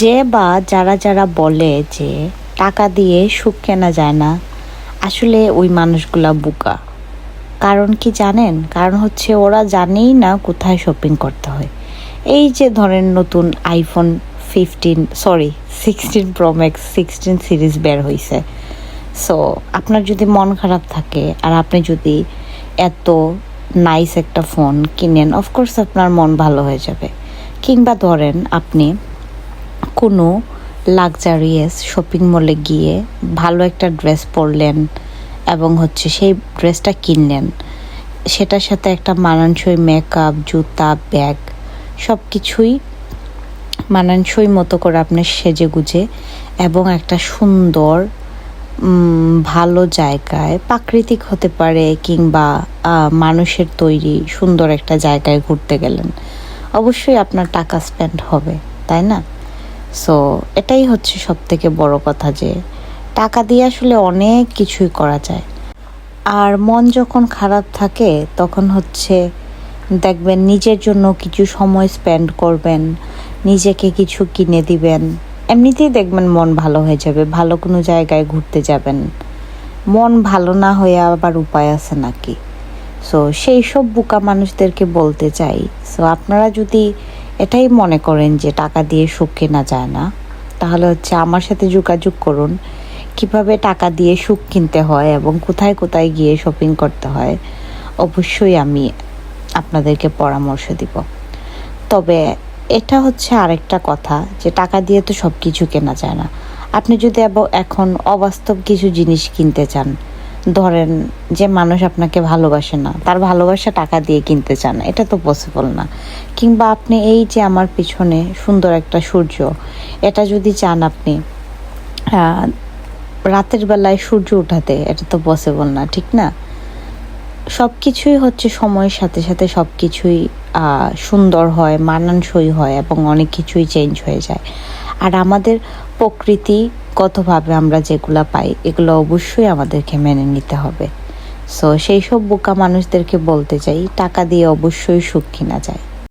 যে বা যারা যারা বলে যে টাকা দিয়ে সুখ কেনা যায় না, আসলে ওই মানুষগুলা বুকা। কারণ কি জানেন? কারণ হচ্ছে ওরা জানেই না কোথায় শপিং করতে হয়। এই যে ধরেন নতুন iPhone fifteen sorry sixteen max sixteen series বের হয়েছে সো আপনার যদি মন খারাপ থাকে আর আপনি যদি এত নাইস একটা ফোন কিনেন অফকোর্স আপনার মন ভালো হয়ে যাবে। কিংবা ধরেন আপনি কোনো লাক্সারিয়াস শপিং মলে গিয়ে ভালো একটা ড্রেস পরলেন এবং হচ্ছে সেই ড্রেসটা কিনলেন। সেটার সাথে একটা মানানসই মেকআপ জুতা ব্যাগ সব কিছুই মানানসই মতো করে আপনি সেজে গুজে এবং একটা সুন্দর ভালো জায়গায় প্রাকৃতিক হতে পারে কিংবা মানুষের তৈরি সুন্দর একটা জায়গায় ঘুরতে গেলেন। অবশ্যই আপনার টাকা স্পেন্ড হবে, তাই না? সো এটাই হচ্ছে সব থেকে বড় কথা যে টাকা দিয়ে আসলে অনেক কিছুই করা যায়। আর মন যখন খারাপ থাকে, তখন হচ্ছে দেখবেন নিজের জন্য কিছু সময় স্পেন্ড করবেন, নিজেকে কিছু কিনে দিবেন। এমনিতেই দেখবেন মন ভালো হয়ে যাবে, ভালো কোনো জায়গায় ঘুরতে যাবেন। মন ভালো না হয়ে আবার উপায় আছে নাকি? সো সেই সব বোকা মানুষদেরকে বলতে চাই। সো আপনারা যদি এটাই মনে করেন যে টাকা দিয়ে সুখ কেনা যায় না। তাহলে হচ্ছে আমার সাথে যোগাযোগ করুন, কীভাবে টাকা দিয়ে সুখ কিনতে হয় এবং কোথায় কোথায় গিয়ে শপিং করতে হয়, অবশ্যই আমি আপনাদেরকে পরামর্শ দিব। তবে এটা হচ্ছে আরেকটা কথা যে টাকা দিয়ে তো সব কিছু কেনা যায় না। আপনি যদি এখন অবাস্তব কিছু জিনিস কিনতে চান ধরেন যে মানুষ আপনাকে ভালোবাসে না, তার ভালোবাসা টাকা দিয়ে কিনতে চান, এটা তো পসিবল না। কিংবা আপনি এই যে আমার পিছনে সুন্দর একটা সূর্য, এটা যদি চান আপনি রাতের বেলায় সূর্য উঠাতে, এটা তো পসিবল না, ঠিক না? সব কিছুই হচ্ছে সময়ের সাথে সাথে সব কিছুই সুন্দর হয়, মানানসই হয় এবং অনেক কিছুই চেঞ্জ হয়ে যায়। আর আমাদের প্রকৃতিগতভাবে আমরা যেগুলো পাই, এগুলো অবশ্যই আমাদেরকে মেনে নিতে হবে। সো সেই সব বোকা মানুষদেরকে বলতে চাই, টাকা দিয়ে অবশ্যই সুখ কিনা যায়।